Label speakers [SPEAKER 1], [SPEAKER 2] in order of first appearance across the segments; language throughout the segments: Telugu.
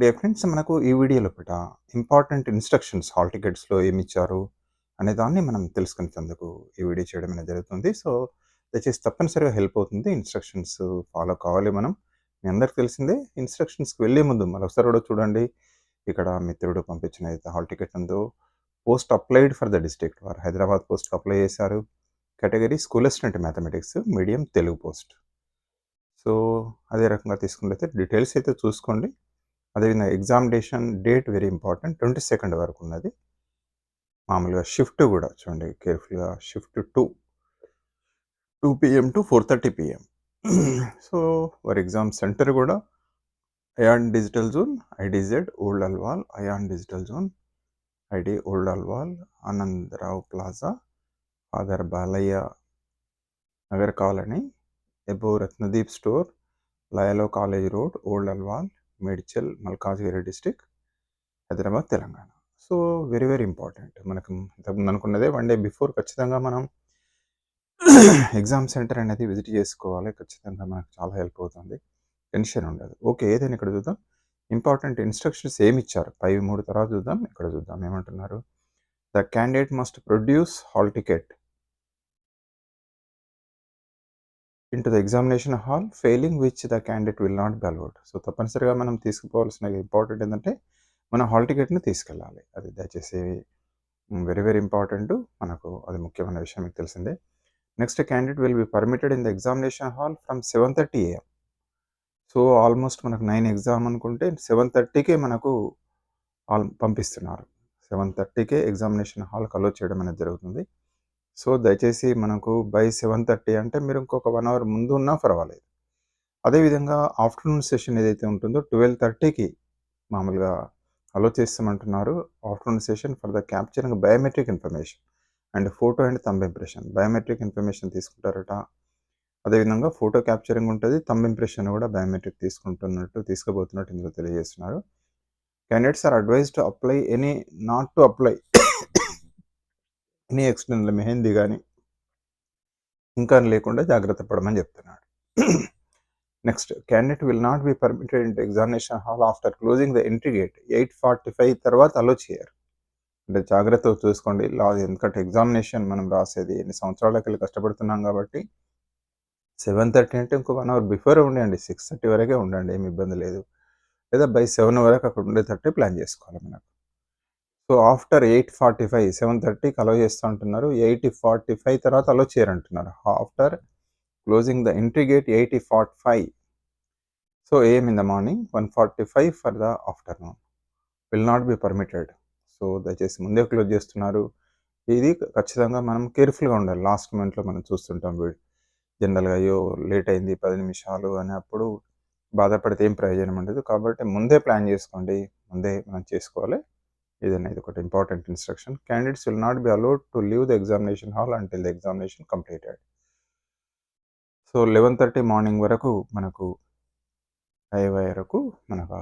[SPEAKER 1] డియర్ ఫ్రెండ్స్ మనకు ఈ వీడియోలో కూడా ఇంపార్టెంట్ ఇన్స్ట్రక్షన్స్ హాల్ టికెట్స్‌లో ఏమి ఇచ్చారు అనే దాన్ని మనం తెలుసుకునేందుకు ఈ వీడియో చేయడం అనేది జరుగుతుంది. సో, దయచేసి తప్పనిసరిగా హెల్ప్ అవుతుంది. ఇన్స్ట్రక్షన్స్ ఫాలో కావాలి మనం. మీ అందరికి తెలిసిందే ఇన్స్ట్రక్షన్స్‌కి వెళ్ళే ముందు మరొకసారి కూడా చూడండి. ఇక్కడ మిత్రుడు పంపించిన హాల్ టికెట్ ఉందో post applied for the district వారు హైదరాబాద్ పోస్ట్‌కి అప్లై చేశారు. Category school assistant mathematics medium Telugu post. So, అదే రకంగా తీసుకున్నట్లయితే డీటెయిల్స్ అయితే చూసుకోండి. అదేవిధంగా ఎగ్జామినేషన్ డేట్ వెరీ ఇంపార్టెంట్ 22 వరకు ఉన్నది. మామూలుగా షిఫ్ట్ కూడా చూడండి కేర్‌ఫుల్‌గా shift two two PM to 4:30 PM. So, వారి ఎగ్జామ్ సెంటర్ కూడా iON Digital Zone, IDZ old Alwal, iON Digital Zone, ID old Alwal, Anandarao plaza, father Balayya Nagar colony, above Ratnadeep store, లయలో college road, old Alwal, Medchal, Malkajgiri district Hyderabad, Telangana. So, very very important. మనకు ఇంతకుముందు అనుకున్నదే వన్ డే బిఫోర్ ఖచ్చితంగా మనం ఎగ్జామ్ సెంటర్ అనేది విజిట్ చేసుకోవాలి. ఖచ్చితంగా మనకు చాలా హెల్ప్ అవుతుంది. టెన్షన్ ఉండదు. ఓకే. ఏదైనా ఇక్కడ చూద్దాం. Important instructions ఏమిచ్చారు? పై మూడు తర్వాత చూద్దాం. ఇక్కడ చూద్దాం ఏమంటున్నారు? The candidate must produce hall ticket into the examination hall failing which the candidate will not be allowed. So, తప్పనిసరిగా మనం తీసుకుపోవాల్సిన ఇంపార్టెంట్ ఏంటంటే మన హాల్ టికెట్‌ని తీసుకెళ్ళాలి. అది దయచేసి వెరీ వెరీ ఇంపార్టెంట్. మనకు అది ముఖ్యమైన విషయం మీకు తెలిసిందే. Next candidate will be permitted in the examination hall from 7:30 AM. So, almost మనకు నైన్ ఎగ్జామ్ అనుకుంటే 7:30కే మనకు ఆల్ పంపిస్తున్నారు. 7:30కే ఎగ్జామినేషన్ హాల్ అలో చేయడం అనేది జరుగుతుంది. సో, దయచేసి మనకు బై 7:30 అంటే మీరు ఇంకొక వన్ అవర్ ముందు ఉన్నా పర్వాలేదు. అదేవిధంగా ఆఫ్టర్‌నూన్ సెషన్ ఏదైతే ఉంటుందో 12:30కి మామూలుగా allow చేస్తామంటున్నారు. Afternoon session for the capturing biometric information and photo and thumb impression. Biometric information తీసుకుంటారట. అదేవిధంగా ఫోటో క్యాప్చరింగ్ ఉంటుంది థంబ్ ఇంప్రెషన్ కూడా బయోమెట్రిక్ తీసుకుంటున్నట్టు తీసుకుపోతున్నట్టు ఇందులో తెలియజేస్తున్నారు. Candidates are advise to apply any not to apply any ఎక్స్టెండ్ల mehndi కానీ ఇంకా లేకుండా జాగ్రత్త పడమని చెప్తున్నాడు. Next candidate will not be permitted in examination hall after closing the entry gate 8:45 తర్వాత అలో చేయరు. అంటే జాగ్రత్తగా చూసుకోండి. లా ఎందుకంటే ఎగ్జామినేషన్ మనం రాసేది ఎన్ని సంవత్సరాలకెళ్ళి కష్టపడుతున్నాం కాబట్టి 7:30 అంటే ఇంకో వన్ అవర్ బిఫోరే ఉండండి. 6:30 వరకే ఉండండి. ఏమి ఇబ్బంది లేదు. లేదా బై సెవెన్ వరకు అక్కడ ఉండేటట్టు ప్లాన్ చేసుకోవాలి మనకు. సో, ఆఫ్టర్ 8:45 7:30కి అలో చేస్తా అంటున్నారు. 8:45 తర్వాత allow చేయరంటున్నారు. After closing the entry gate 8:45 so, AM in the morning 1:45 for the afternoon will not be permitted. So, దయచేసి ముందే క్లోజ్ చేస్తున్నారు. ఇది ఖచ్చితంగా మనం కేర్‌ఫుల్‌గా ఉండాలి. లాస్ట్ మొమెంట్‌లో మనం చూస్తుంటాం వీడు జనరల్‌గా అయ్యో! లేట్ అయింది పది నిమిషాలు అని అప్పుడు బాధపడితే ఏం ప్రయోజనం ఉండదు. కాబట్టి ముందే ప్లాన్ చేసుకోండి. ముందే మనం చేసుకోవాలి. ఏదైనా ఇది ఒకటి important instruction. Candidates will not be allowed to leave the examination hall until the examination completed. So, 11:30 morning వరకు మనకు అయ్యే వరకు మనకు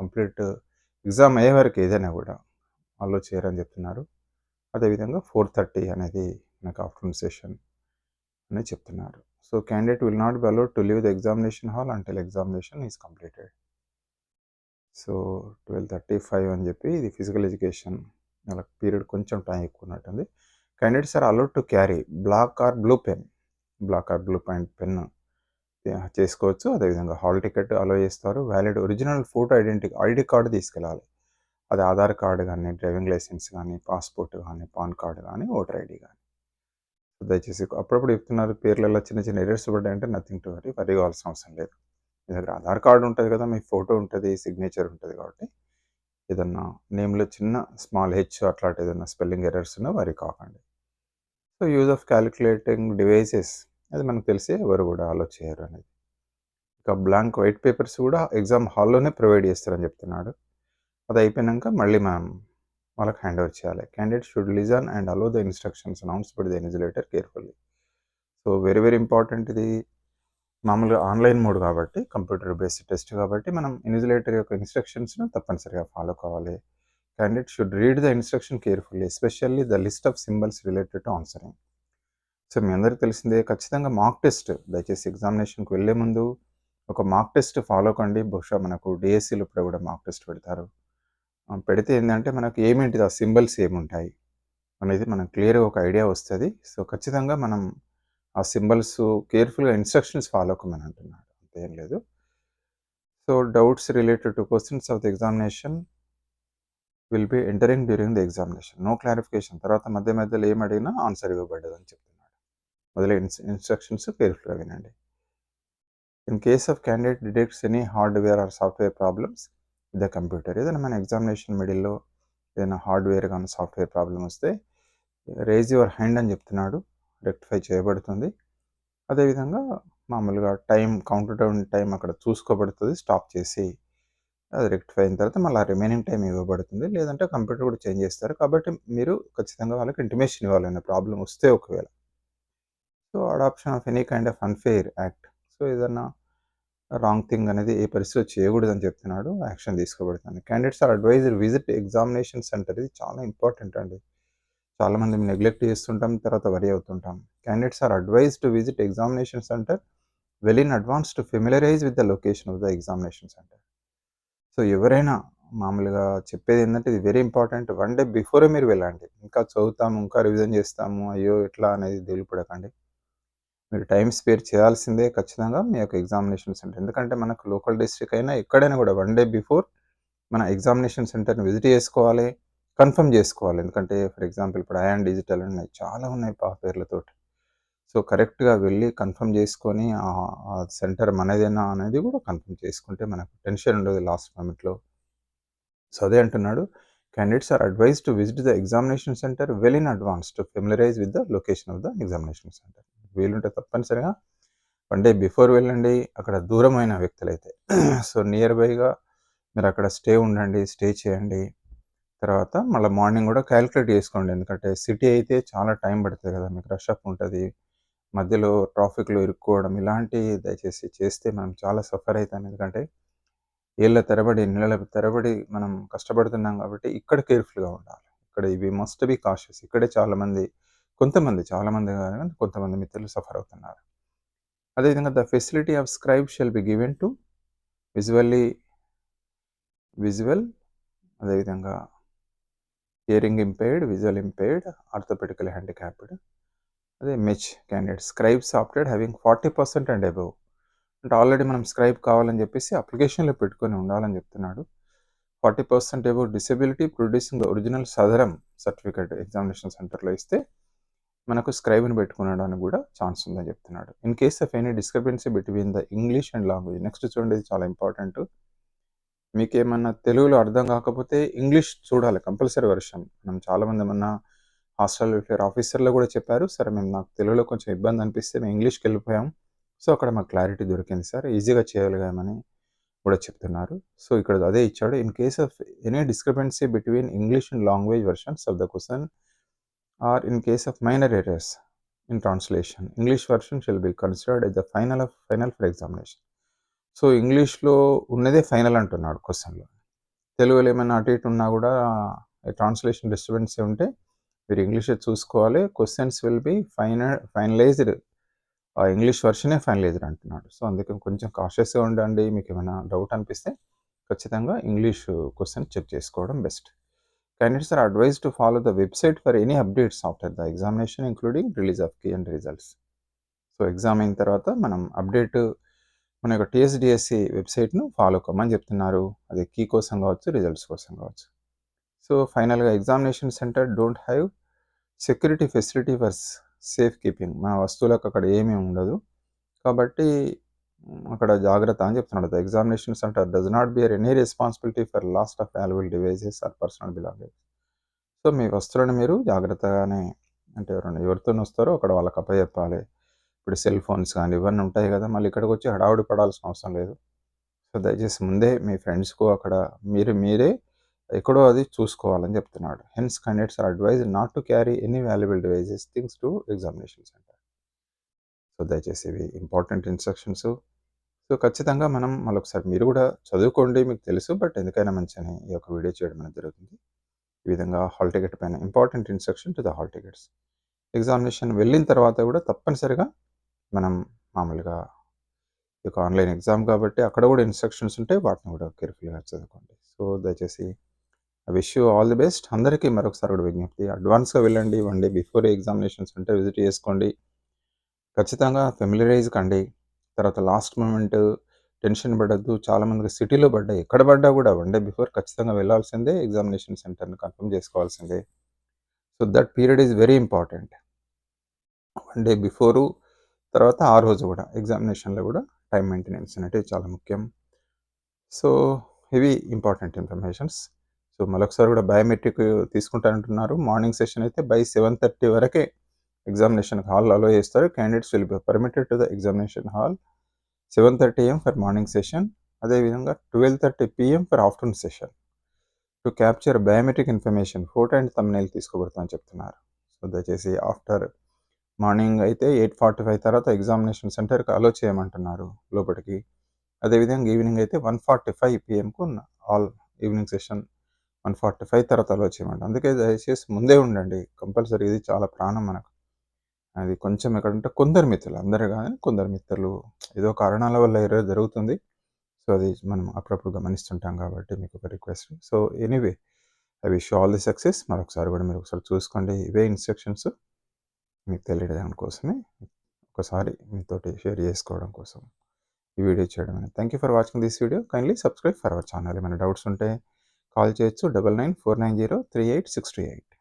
[SPEAKER 1] కంప్లీట్ ఎగ్జామ్ అయ్యే వరకు ఏదైనా కూడా అలో చేయరని చెప్తున్నారు. అదేవిధంగా 4:30 అనేది మనకు ఆఫ్టర్‌నూన్ సెషన్ అని చెప్తున్నారు. So, candidate will not be allowed to leave the examination hall until examination is completed. So, 12:35 అని చెప్పి ఇది ఫిజికల్ ఎడ్యుకేషన్ వాళ్ళకి పీరియడ్ కొంచెం టైం ఎక్కువ ఉన్నట్టుంది. Candidates are allowed to carry black or blue pen, black or blue point pen చేసుకోవచ్చు. అదేవిధంగా హాల్ టికెట్ అలో చేస్తారు. Valid original photo identity ID card తీసుకెళ్ళాలి. అది ఆధార్ కార్డు కానీ డ్రైవింగ్ లైసెన్స్ కానీ పాస్‌పోర్ట్ కానీ పాన్ కార్డు కానీ ఓటర్ ఐడి కానీ దయచేసి అప్పుడప్పుడు చెప్తున్నారు పేర్లలో చిన్న చిన్న ఎర్రర్స్ పడ్డాయంటే నథింగ్ టు వరీ. వరీ కావాల్సిన అవసరం లేదు. మీ దగ్గర ఆధార్ కార్డు ఉంటుంది కదా! మీ ఫోటో ఉంటుంది సిగ్నేచర్ ఉంటుంది కాబట్టి ఏదన్నా నేమ్‌లో చిన్న స్మాల్ హెచ్ అట్లాంటి ఏదైనా స్పెల్లింగ్ ఎర్రర్స్ ఉన్నా వరి కాకండి. So, use of calculating devices అది మనకు తెలిసే ఎవరు కూడా అలో చేయరు అనేది. ఇక బ్లాంక్ వైట్ పేపర్స్ కూడా ఎగ్జామ్ హాల్‌లోనే ప్రొవైడ్ చేస్తారని చెప్తున్నాడు. అది అయిపోయినాక మళ్ళీ మ్యామ్ వాళ్ళకి హ్యాండ్ ఓవర్ చేయాలి. Candidate should listen and allow the instructions announce but the invigilator carefully. So, very very important ఇది. మామూలుగా ఆన్‌లైన్ మోడ్ కాబట్టి కంప్యూటర్ బేస్డ్ టెస్ట్ కాబట్టి మనం ఇన్విజిలేటర్ యొక్క ఇన్స్ట్రక్షన్స్‌ను తప్పనిసరిగా ఫాలో కావాలి. Candidate should read the instruction carefully especially the list of symbols related to answering. So, మీ అందరికీ తెలిసిందే ఖచ్చితంగా మాక్ టెస్ట్ దయచేసి ఎగ్జామినేషన్‌కి వెళ్ళే ముందు ఒక మాక్ టెస్ట్ ఫాలో కండి. బహుశా మనకు డిఎస్సీలు ఇప్పుడు కూడా మాక్ టెస్ట్ పెడతారు. పెడితే ఏంటంటే మనకు ఏమేంటిది? ఆ సింబల్స్ ఏముంటాయి? అనేది మనకు క్లియర్గా ఒక ఐడియా వస్తుంది. సో ఖచ్చితంగా మనం ఆ సింబల్స్ కేర్ఫుల్గా ఇన్స్ట్రక్షన్స్ ఫాలో అవ్వమని అంటున్నాడు. అంతేం లేదు. So doubts related to questions of the examination will be entering during the examination. No clarification. తర్వాత మధ్య మధ్యలో ఏం అడిగినా ఆన్సర్ ఇవ్వబడ్డదని చెప్తున్నాడు. మొదలై ఇన్స్ట్రక్షన్స్ కేర్ఫుల్గా వినండి. In case of candidate detects any hardware or software problems with the computer ఏదైనా మన ఎగ్జామినేషన్ మిడిల్లో ఏదైనా హార్డ్వేర్ కానీ సాఫ్ట్వేర్ ప్రాబ్లం వస్తే రేజ్ యువర్ హ్యాండ్ అని చెప్తున్నాడు. రెక్టిఫై చేయబడుతుంది. అదేవిధంగా మామూలుగా టైం కౌంటర్ డౌన్ టైం అక్కడ చూసుకోబడుతుంది స్టాప్ చేసి అది రెక్టిఫై అయిన తర్వాత మళ్ళీ రిమైనింగ్ టైం ఇవ్వబడుతుంది. లేదంటే కంప్యూటర్ కూడా చేంజ్ చేస్తారు. కాబట్టి మీరు ఖచ్చితంగా వాళ్ళకి ఇంటిమేషన్ ఇవ్వాలన్న ప్రాబ్లం వస్తే ఒకవేళ. So adoption of any kind of unfair act. So ఏదన్నా రాంగ్ థింగ్ అనేది ఏ పరిస్థితిలో చేయకూడదని చెప్తున్నాడు యాక్షన్ తీసుకోబడుతుంది. Candidates are adviser. Visit examination centre ఇది చాలా ఇంపార్టెంట్ అండి. చాలామంది నెగ్లెక్ట్ చేస్తుంటాం తర్వాత worry అవుతుంటాం. Candidates are advise to visit examination centre well in advance to familiarise with the location of the examination centre so ఎవరైనా మామూలుగా చెప్పేది ఏంటంటే ఇది very important one day before మీరు వెళ్ళండి. ఇంకా చదువుతాము ఇంకా రివిజన్ చేస్తాము. అయ్యో ఎట్లా? అనేది దిగులుపడకండి మీరు టైం స్పేర్ చేయాల్సిందే ఖచ్చితంగా మీ యొక్క ఎగ్జామినేషన్ సెంటర్ ఎందుకంటే మనకు లోకల్ డిస్ట్రిక్ట్ అయినా ఎక్కడైనా కూడా వన్ డే బిఫోర్ మన ఎగ్జామినేషన్ సెంటర్ని విజిట్ చేసుకోవాలి. కన్ఫర్మ్ చేసుకోవాలి. ఎందుకంటే ఫర్ ఎగ్జాంపుల్ ఇప్పుడు అయాన్ డిజిటల్ ఉన్నాయి చాలా ఉన్నాయి పా పేర్లతోటి. సో కరెక్ట్గా వెళ్ళి కన్ఫర్మ్ చేసుకొని ఆ సెంటర్ మనదేనా అనేది కూడా కన్ఫర్మ్ చేసుకుంటే మనకు టెన్షన్ ఉండదు లాస్ట్ మూమెంట్లో. సో అదే అంటున్నాడు. Candidates are advise to visit the examination centre well in advance to familiarise with the location of the examination centre వీలుంటే తప్పనిసరిగా వన్ డే బిఫోర్ వెళ్ళండి. అక్కడ దూరమైన వ్యక్తులైతే. సో నియర్ బైగా మీరు అక్కడ స్టే ఉండండి స్టే చేయండి. తర్వాత మళ్ళీ మార్నింగ్ కూడా క్యాలిక్యులేట్ చేసుకోండి. ఎందుకంటే సిటీ అయితే చాలా టైం పడుతుంది కదా మీకు రష్ అప్ ఉంటుంది. మధ్యలో ట్రాఫిక్లో ఇరుక్కోవడం ఇలాంటి దయచేసి చేస్తే మనం చాలా సఫర్ అవుతాం. ఎందుకంటే ఏళ్ళ తరబడి నెలల తరబడి మనం కష్టపడుతున్నాం కాబట్టి ఇక్కడ కేర్ఫుల్గా ఉండాలి. ఇక్కడ ఇవి మస్ట్ బి కాషియస్. ఇక్కడే చాలామంది కొంతమంది చాలామంది కాదు కొంతమంది మిత్రులు సఫర్ అవుతున్నారు. అదేవిధంగా the facility of scribe shall be given to visually visual అదేవిధంగా hearing impaired visual impaired orthopaedical handicapped అదే much candidate scribe software having forty percent and above అంటే ఆల్రెడీ మనం స్క్రైబ్ కావాలని చెప్పేసి అప్లికేషన్లో పెట్టుకొని ఉండాలని చెప్తున్నాడు. Forty percent above disability producing the original Sadarem certificate examination సెంటర్లో ఇస్తే మనకు స్క్రైబ్ని పెట్టుకునడానికి కూడా ఛాన్స్ ఉందని చెప్తున్నాడు. In case of any discrepancy between the English and language next చూడండి చాలా ఇంపార్టెంట్ మీకు ఏమన్నా తెలుగులో అర్థం కాకపోతే ఇంగ్లీష్ చూడాలి కంపల్సరీ వర్షన్. మనం చాలామంది ఏమన్నా హాస్టల్ వెల్ఫేర్ ఆఫీసర్లో కూడా చెప్పారు సరే మేము నాకు తెలుగులో కొంచెం ఇబ్బంది అనిపిస్తే మేము ఇంగ్లీష్కి వెళ్ళిపోయాం. సో అక్కడ మాకు క్లారిటీ దొరికింది సార్ ఈజీగా చేయగలిగామని కూడా చెప్తున్నారు. సో ఇక్కడ అదే ఇచ్చాడు in case of any discrepancy between English and language versions of the question or in case of minor errors in translation English version shall be considered as the final of final for examination so ఇంగ్లీష్లో ఉన్నదే ఫైనల్ అంటున్నాడు క్వశ్చన్లో. తెలుగులో ఏమైనా అటు ఇటు ఉన్నా కూడా ట్రాన్స్లేషన్ డిస్టర్బెన్స్ ఉంటే మీరు ఇంగ్లీషే చూసుకోవాలి. Questions will be final finalised. English వర్షనే finalised అంటున్నాడు. సో అందుకే కొంచెం కాషియస్గా ఉండండి. మీకు ఏమైనా డౌట్ అనిపిస్తే ఖచ్చితంగా ఇంగ్లీష్ క్వశ్చన్ చెక్ చేసుకోవడం best candidates are advise to follow the website for any updates after the examination including release of key and results so exam అయిన తర్వాత మనం అప్డేట్ మన యొక్క టీఎస్డిఎస్సి వెబ్సైట్ను ఫాలో కమ్మని చెప్తున్నారు. అది కీ కోసం కావచ్చు రిజల్ట్స్ కోసం కావచ్చు. సో ఫైనల్గా examination centre don't have security facility for safe keeping. మన వస్తువులకు అక్కడ ఏమీ ఉండదు. కాబట్టి అక్కడ జాగ్రత్త అని చెప్తున్నాడు. Examination centre does not bear any responsibility for lost of valuable devices or personal belonging so మీ వస్తువులను మీరు జాగ్రత్తగానే అంటే ఎవరైనా ఎవరితో వస్తారో అక్కడ వాళ్ళకి అప్పచెప్పాలి. ఇప్పుడు సెల్ ఫోన్స్ కానీ ఇవన్నీ ఉంటాయి కదా మళ్ళీ ఇక్కడికి వచ్చి హడావుడి పడాల్సిన అవసరం లేదు. సో దయచేసి ముందే మీ ఫ్రెండ్స్కు అక్కడ మీరు మీరే ఎక్కడో అది చూసుకోవాలని చెప్తున్నాడు. Hence candidates are advise not to carry any valuable devices things to examination centre so దయచేసి ఇవి ఇంపార్టెంట్ ఇన్స్ట్రక్షన్స్ సో ఖచ్చితంగా మనం మరొకసారి మీరు కూడా చదువుకోండి మీకు తెలుసు బట్ ఎందుకైనా మంచిని ఈ యొక్క వీడియో చేయడం అనేది జరుగుతుంది. ఈ విధంగా హాల్ టికెట్ పైన important instruction to the hall tickets examination వెళ్ళిన తర్వాత కూడా తప్పనిసరిగా మనం మామూలుగా ఇక ఆన్లైన్ ఎగ్జామ్ కాబట్టి అక్కడ కూడా ఇన్స్ట్రక్షన్స్ ఉంటాయి వాటిని కూడా కేర్ఫుల్గా చదువుకోండి. సో దయచేసి I wish you all the best అందరికీ మరొకసారి కూడా విజ్ఞప్తి. అడ్వాన్స్గా వెళ్ళండి వన్ డే బిఫోర్ ఎగ్జామినేషన్స్ ఉంటే విజిట్ చేసుకోండి. ఖచ్చితంగా ఫెమిలరైజ్ కండి. తర్వాత లాస్ట్ మూమెంట్ టెన్షన్ పడద్దు. చాలామందికి సిటీలో పడ్డాయి ఎక్కడ పడ్డా కూడా వన్ డే బిఫోర్ ఖచ్చితంగా వెళ్ళాల్సిందే ఎగ్జామినేషన్ సెంటర్ని కన్ఫర్మ్ చేసుకోవాల్సిందే. So that period is very important one day before తర్వాత ఆ రోజు కూడా ఎగ్జామినేషన్లో కూడా టైం మెయింటెనెన్స్ అనేటివి చాలా ముఖ్యం. సో ఇవి ఇంపార్టెంట్ ఇన్ఫర్మేషన్స్. సో మరొకసారి కూడా బయోమెట్రిక్ తీసుకుంటానంటున్నారు. మార్నింగ్ సెషన్ అయితే బై సెవెన్ థర్టీ వరకే ఎగ్జామినేషన్ హాల్ అలో చేస్తారు. Candidates will be permitted to the examination hall. Seven thirty AM for morning session. అదేవిధంగా twelve thirty PM for afternoon session. To capture biometric information photo and thumbnail తీసుకోబడుతుందని చెప్తున్నారు. సో దయచేసి ఆఫ్టర్ మార్నింగ్ అయితే ఎయిట్ ఫార్టీ ఫైవ్ తర్వాత ఎగ్జామినేషన్ సెంటర్కి అలో చేయమంటున్నారు లోపలికి. అదేవిధంగా ఈవినింగ్ అయితే one forty five పిఎంకు all evening session one forty five తర్వాత అలో చేయమంటారు అందుకే దయచేసి ముందే ఉండండి. కంపల్సరీ ఇది చాలా ప్రాణం మనకు. అది కొంచెం ఎక్కడంటే కొందరు మిత్రులు అందరు కానీ కొందరు మిత్రులు ఏదో కారణాల వల్ల ఎర్ర జరుగుతుంది. సో అది మనం అప్పుడప్పుడు గమనిస్తుంటాం కాబట్టి మీకు ఒక request so anyway I wish all the success మరొకసారి కూడా మీరు ఒకసారి చూసుకోండి. ఇవే ఇన్స్ట్రక్షన్స్ మీకు తెలియడం కోసమే ఒకసారి మీతోటి షేర్ చేసుకోవడం కోసం ఈ వీడియో చేయడం thank you for watching this video kindly subscribe for our channel ఏమైనా డౌట్స్ ఉంటే కాల్ చేయొచ్చు. Double nine four nine zero three eight six two eight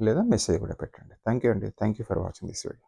[SPEAKER 1] లేదా మెసేజ్ కూడా పెట్టండి. థ్యాంక్ యూ అండి. Thank you for watching this video